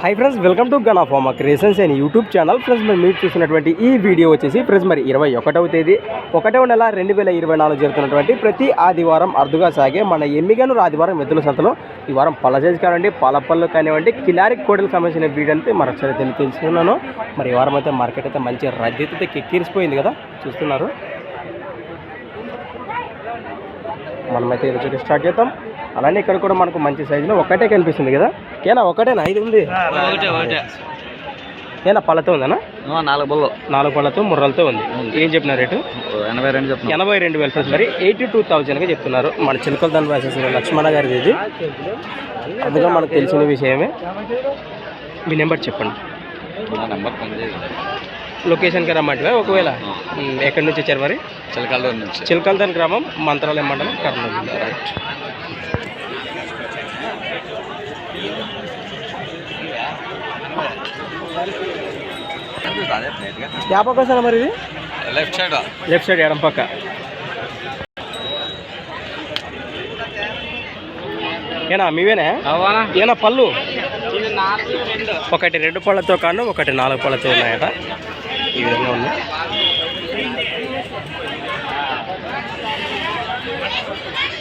Hi friends welcome to gun of మా creations and YouTube channel friends మరి మీరు చూసినటువంటి ఈ వీడియో వచ్చేసి ఫ్రెండ్స్ మరి ఇరవై ఒకటవ తేదీ ఒకటవ నెల రెండు వేల ఇరవై నాలుగు జరుగుతున్నటువంటి ప్రతి ఆదివారం అరుదుగా సాగే మన ఎమ్మిగనూరు ఆదివారం ఎద్దుల సంతలో ఈ వారం పలచేసి కానివ్వండి పాలపళ్ళు కానివ్వండి కిలారి కోడలకు సంబంధించిన వీడియో అయితే మరొకసారి తెలియ తెలుసుకున్నాను మరి ఈ వారం అయితే మార్కెట్ అయితే మంచి రద్దీ అయితే కెక్కిరిసిపోయింది కదా చూస్తున్నారు. మనమైతే ఈరోజు స్టార్ట్ చేద్దాం. అలానే ఇక్కడ కూడా మనకు మంచి సైజులో ఒకటే కనిపిస్తుంది కదా? ఏనా ఒకటేనా? ఐదు ఉంది. ఏనా పళ్ళతో ఉందనా? నాలుగు బళ్ళు నాలుగు పళ్ళతో ముర్రలతో ఉంది. ఏం చెప్పిన రేటు? ఎనభై రెండు ఎనభై రెండు వేల ఫ్రెండ్స్ మరి ఎయిటీ టూ థౌజండ్గా చెప్తున్నారు. మన చిలకల దాని వేసేసిన లక్ష్మణ గారిది ఇది. అందుగా మనకు తెలిసిన విషయమే. మీ నెంబర్ చెప్పండి. లొకేషన్కి రమ్మంటే ఒకవేళ ఎక్కడి నుంచి వచ్చారు మరి? చిలకల్లో నుంచి. చిలకల్దాన్ గ్రామం మంత్రాలయం మండలం కర్నూలు. రైట్ యా పక్క వస్తారా మరి ఇది? లెఫ్ట్ సైడ్ లెఫ్ట్ సైడ్ ఎడం పక్క. ఏనా మీవేనా? ఏనా పళ్ళు? ఒకటి రెండు పళ్ళతో కాను ఒకటి నాలుగు పళ్ళతో ఉన్నాయట. ఈ విధంగా ఉంది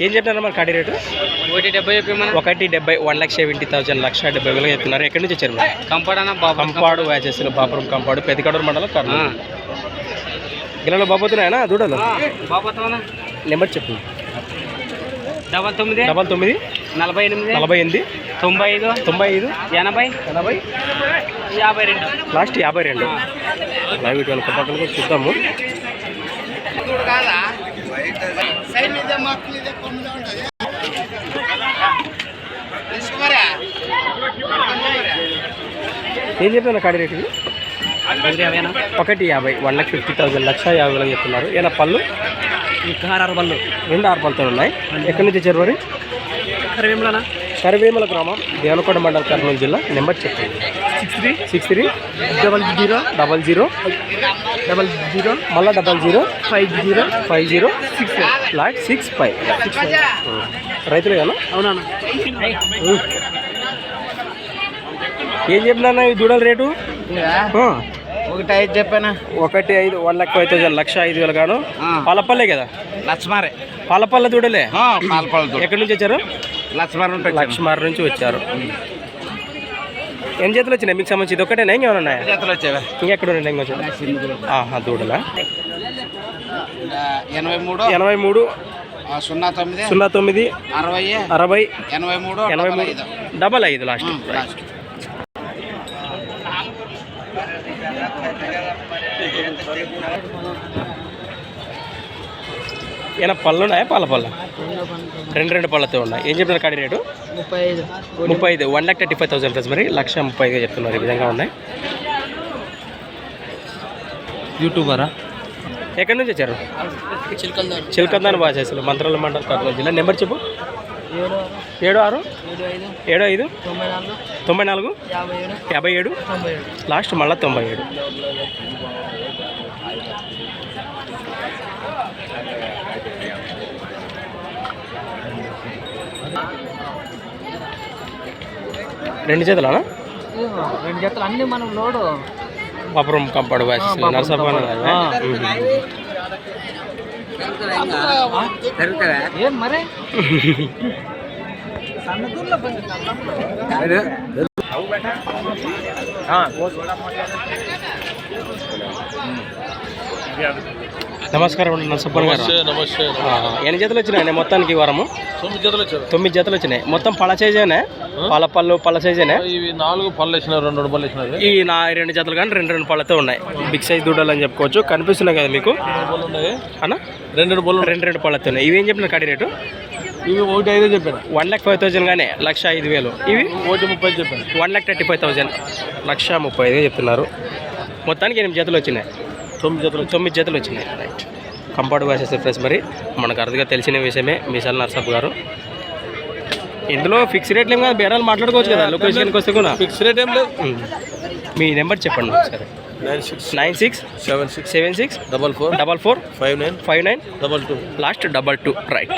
ఏం చెప్పినారు మరి కడి రేటు? ఒకటి డెబ్బై చెప్పి మన ఒకటి డెబ్బై one lakh seventy thousand lakh డెబ్బై వేలుగా చెప్తున్నారు ఎక్కడి నుంచి వచ్చారు? కంపడన కంపాడు వ్యాచెస్లో బాపురం కంపాడు పెద్దకడూరు మండలం కర్నూలు. గిన్నెలో బాబోతున్నాయనా దూడలు? నెంబర్ చెప్పు. డబల్ తొమ్మిది డబల్ తొమ్మిది నలభై ఎనిమిది నలభై ఎనిమిది తొంభై ఐదు తొంభై ఐదు ఎనభై ఎనభై. యాభై రెండు. లాస్ట్ యాభై రెండు. లైవ్ వెనక పక్కన చూద్దాము. ఏం చెప్పాను కాడి రేటు? ఒకటి యాభై one lakh fifty thousand lakh యాభై వేలకు చెప్తున్నారు. ఏనా పళ్ళు? ఆరు పళ్ళు. రెండు ఆరు పళ్ళతో ఉన్నాయి. ఎక్కడి నుంచి వచ్చారు మరి? కరివేములనా? కరివేముల గ్రామం దేవనకొండ మండలం కర్నూలు జిల్లా. నెంబర్ చెప్పండి. Six three. Six three. Double zero. Double zero. Double zero మళ్ళా double zero five zero five zero six last six five. రైతులు కదా? అవునా ఏం చెప్పినా ఈ దూడల రేటు? ఆ, ఒకటి ఐదు చెప్పానా? ఒకటి ఐదు one lakh five thousand lakh ఐదు వేలు గాను. పాలపల్లే కదా? లక్ష్మారే. పాలపల్ల దూడలే? ఎక్కడి నుంచి వచ్చారు? లక్ష్మార్ ఉంటాయి లక్ష్మార్ నుంచి వచ్చారు. ఎన్ని చేతులు వచ్చినాయి? మీకు సంబంధించి ఇది ఒకటేనా? ఇంకేమైనా ఉన్నాయా? చేతులు వచ్చేవా ఇంకెక్కడ ఉన్నాయి ఆహా దూడలా? ఎనభై మూడు. ఎనభై మూడు. సున్నా తొమ్మిది. సున్నా తొమ్మిది. అరవై. అరవై. ఎనభై మూడు. ఎనభై డబల్ మూడు. డబల్ ఐదు లాస్ట్. లాస్ట్. ఏమైనా పళ్ళు ఉన్నాయా? పాల పళ్ళ? రెండు రెండు పళ్ళతో ఉన్నాయి. ఏం చెప్పినారు కాడి రేటు? ముప్పై ఐదు. ముప్పై ఐదు. One lakh thirty five thousand plus మరి. లక్ష ముప్పై ఐదుగా చెప్తున్నారు. ఈ విధంగా ఉన్నాయి. యూట్యూబరా? ఎక్కడి నుంచి వచ్చారు? చిలకందాని భాషలు మంత్రాల మండలం కర్నూలు జిల్లా. నెంబర్ చెప్పు. ఏడు ఆరు? ఏడు ఐదు. తొంభై నాలుగు. తొంభై నాలుగు? యాభై ఏడు. లాస్ట్ మళ్ళీ తొంభై ఏడు. రెండు చేతులనా? రెండు జతలు అన్ని మనం లోడు. పాపురం కంపాడు నరసపాన ఏం మరి? నమస్కారం అండి నరసప్పన్ గారు. నమస్తే ఎన్ని జతలు వచ్చినాయి మొత్తానికి ఈ వారము? తొమ్మిది జతలు వచ్చారు. తొమ్మిది జతలు వచ్చినాయి. మొత్తం పళ్ళ సైజేనే? పళ్ళ పళ్ళు పళ్ళ సైజేనే? ఇవి నాలుగు పళ్ళు వేసినారు రెండు రెండు పళ్ళు వేసినారు. ఈ నా రెండు జతలు కానీ రెండు రెండు పళ్ళతో ఉన్నాయి. బిగ్ సైజ్ దూడలు అని చెప్పుకోవచ్చు. కనిపిస్తున్నాయి కదా మీకు? అన్న? రెండు రెండు పళ్ళు రెండు రెండు పళ్ళతో ఉన్నాయి. ఇవి ఏం చెప్పిన కడి రేటు? ఇవి ఒకటి ఐదే చెప్పాను. వన్ ల్యాక్ ఫైవ్ థౌసండ్ కానీ లక్ష ఐదు వేలు. ఇవి? ఒకటి ముప్పై చెప్పాను. One lakh thirty five thousand lakh ముప్పై ఐదు చెప్తున్నారు. మొత్తానికి ఎనిమిది జతలు వచ్చినాయి. తొమ్మిది జతలు తొమ్మిది జతలు వచ్చినాయి. రైట్ కంపౌండ్ వాసెస్ ఫ్రెండ్స్ మరి. మనకు అరుదుగా తెలిసిన విషయమే మిసాల్ నర్సప్ గారు. ఇందులో ఫిక్స్ రేట్లు ఏం కాదు బేరాలు మాట్లాడుకోవచ్చు కదా లొకేషన్కి వస్తే కూడా. ఫిక్స్ రేట్ ఏం లేదు. మీ నెంబర్ చెప్పండి సరే nine six nine six seven six seven six double four double four five nine five nine double two last double two right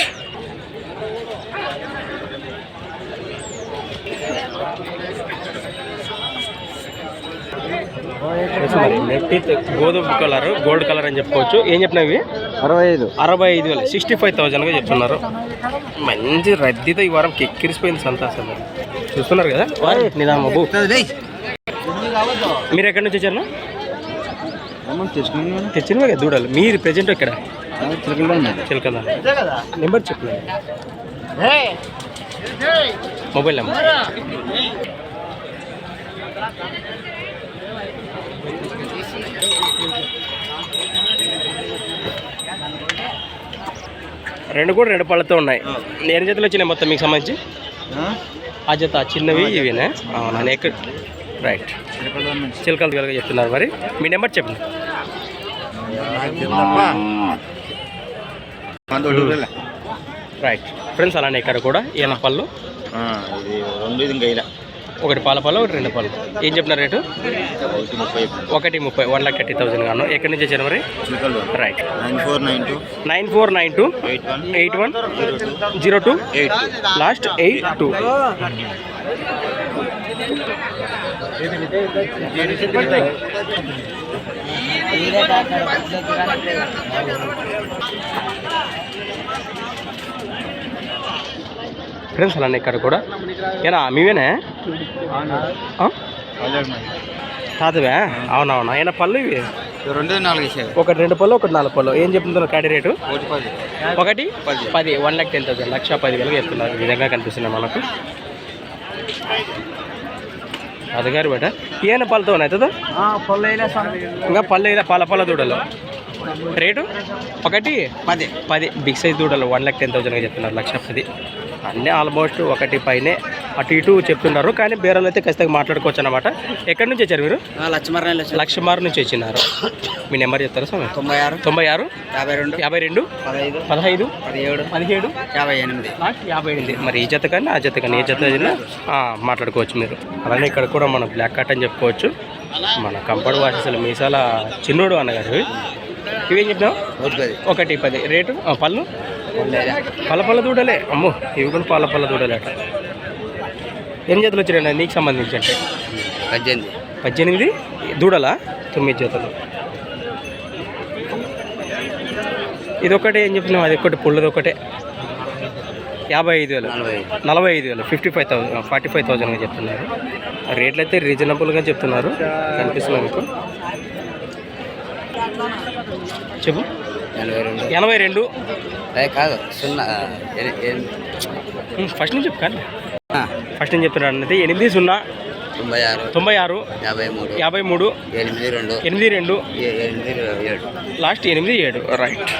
మరి గోధుమ కలర్ గోల్డ్ కలర్ అని చెప్పుకోవచ్చు. ఏం చెప్పినా ఇవి? అరవై ఐదు అరవై ఐదు వేలు. సిక్స్టీ ఫైవ్ థౌజండ్గా చెప్తున్నారు. మంచి రద్దీతో ఈ వారం కెక్కిరిసిపోయింది సంత అసలు చూస్తున్నారు కదా? నిదానం బాబు మీరు ఎక్కడి నుంచి వచ్చారు? తెచ్చినవే కదా దూడలు. మీరు ప్రజెంట్ ఇక్కడ చిలకదా నెంబర్ చెప్పు మొబైల్ నెంబర్. రెండు కూడా రెండు పళ్ళతో ఉన్నాయి. ఎన్ని జతలు వచ్చినాయి మొత్తం మీకు సంబంధించి? ఆ? జత చిన్నవి ఇవినే? అవునా ఎక్కడ? రైట్ చిలకలు కలగా చెప్తున్నారు మరి. మీ నెంబర్ చెప్పండి రైట్ ఫ్రెండ్స్ అలానే ఇక్కడ కూడా ఈయన పళ్ళు? ఇది రెండు ఇంకా ఇలా. ఒకటి పాల పళ్ళు ఒకటి రెండు పళ్ళు ఏం చెప్పినారు రేటు? ఒకటి ముప్పై వన్ లాక్ థర్టీ థౌసండ్ గాను. ఎక్కడి నుంచి వచ్చారు మరి? Right nine four nine two. One. Eight one zero two eight last eight two. Friends అలానే ఇక్కడ కూడా ఏనా మీవేనా? ఆ? తాతవే? అవునవునా. అయినా పళ్ళు ఇవి? రెండు నాలుగు ఇచ్చారు ఒకటి రెండు పళ్ళు ఒకటి నాలుగు పళ్ళు. ఏం చెప్తున్నారు కాడి రేటు? ఒకటి పది. One lakh ten thousand. Lakh పది వేలకు చెప్తున్నారు ఈ విధంగా కనిపిస్తున్నాయి మనకు. అదగారు బేట. ఏమైనా పళ్ళతో కదా ఇంకా పళ్ళు ఇలా పాల పాల దూడలు. రేటు? ఒకటి? పది. పది. బిగ్ సైజ్ దూడలు. వన్ ల్యాక్ టెన్ థౌసండ్గా చెప్తున్నారు. లక్ష పది. అన్నీ ఆల్మోస్ట్ ఒకటి పైనే అటు ఇటు చెప్తున్నారు. కానీ బేరాలు అయితే ఖచ్చితంగా మాట్లాడుకోవచ్చు అనమాట ఎక్కడి నుంచి వచ్చారు మీరు? లక్షమారు నుంచి వచ్చినారు. మీ నెంబర్ చెప్తారా స్వామి? తొంభై ఆరు. తొంభై ఆరు? యాభై రెండు. యాభై రెండు? పదహైదు. పదహైదు? పదిహేడు. పదిహేడు? యాభై ఎనిమిది. లాస్ట్ యాభై ఎనిమిది. మరి ఈ జత కానీ ఆ జత కానీ ఏ జత మాట్లాడుకోవచ్చు మీరు. అలానే ఇక్కడ కూడా మనం బ్లాక్ కట్ అని చెప్పుకోవచ్చు. మన కంపౌండ్ వాసెస్లు మీసాల చిన్నోడు అన్నగారు. ఇవి. ఇవేం చెప్పినావు ఒకటి పది. రేటు? ఆ, పళ్ళు? పళ్ళ దూడలే. అమ్మో ఇవి కూడా పళ్ళ దూడలే అట ఎన్ని జతలు వచ్చినాయి నీకు సంబంధించి అంటే పద్దెనిమిది. పద్దెనిమిది? దూడలా? తొమ్మిది జతలు. ఇది ఒకటే ఏం చెప్పినావు అది ఒకటి పుల్లది ఒకటే యాభై ఐదు వేలు. నలభై ఐదు. వేలు. Fifty five thousand forty five థౌసండ్గా చెప్తున్నారు. రేట్లు అయితే రీజనబుల్గా చెప్తున్నారు. కనిపిస్తుంది మీకు? చెప్పు. ఎనభై రెండు. కాదు సున్నా ఫస్ట్ నుంచి చెప్పు ఫస్ట్ నుంచి చెప్తున్నాడు అన్నది. ఎనిమిది సున్నా తొంభై ఆరు. తొంభై ఆరు యాభై మూడు. యాభై మూడు ఎనిమిది రెండు. ఎనిమిది రెండు. ఎనిమిది ఏడు. లాస్ట్ ఎనిమిది ఏడు. రైట్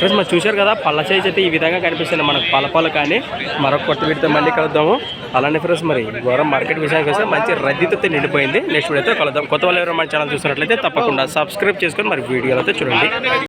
ఫ్రెండ్స్ మనం చూశారు కదా పళ్ళ సైజ్ అయితే ఈ విధంగా కనిపిస్తుంది మనకు. పళ్ళ కానీ మరొక కొత్త వీడితో మళ్ళీ కలుద్దాము. అలానే ఫ్రెండ్స్ మరి ఘోరం మార్కెట్ విషయానికి వస్తే మంచి రద్దీతో నిండిపోయింది. నెక్స్ట్ వీడియోతో కలుద్దాం. కొత్త వాళ్ళు ఎవరైనా మన ఛానల్ చూసినట్లయితే తప్పకుండా సబ్స్క్రైబ్ చేసుకొని మరి వీడియోలతో చూడండి.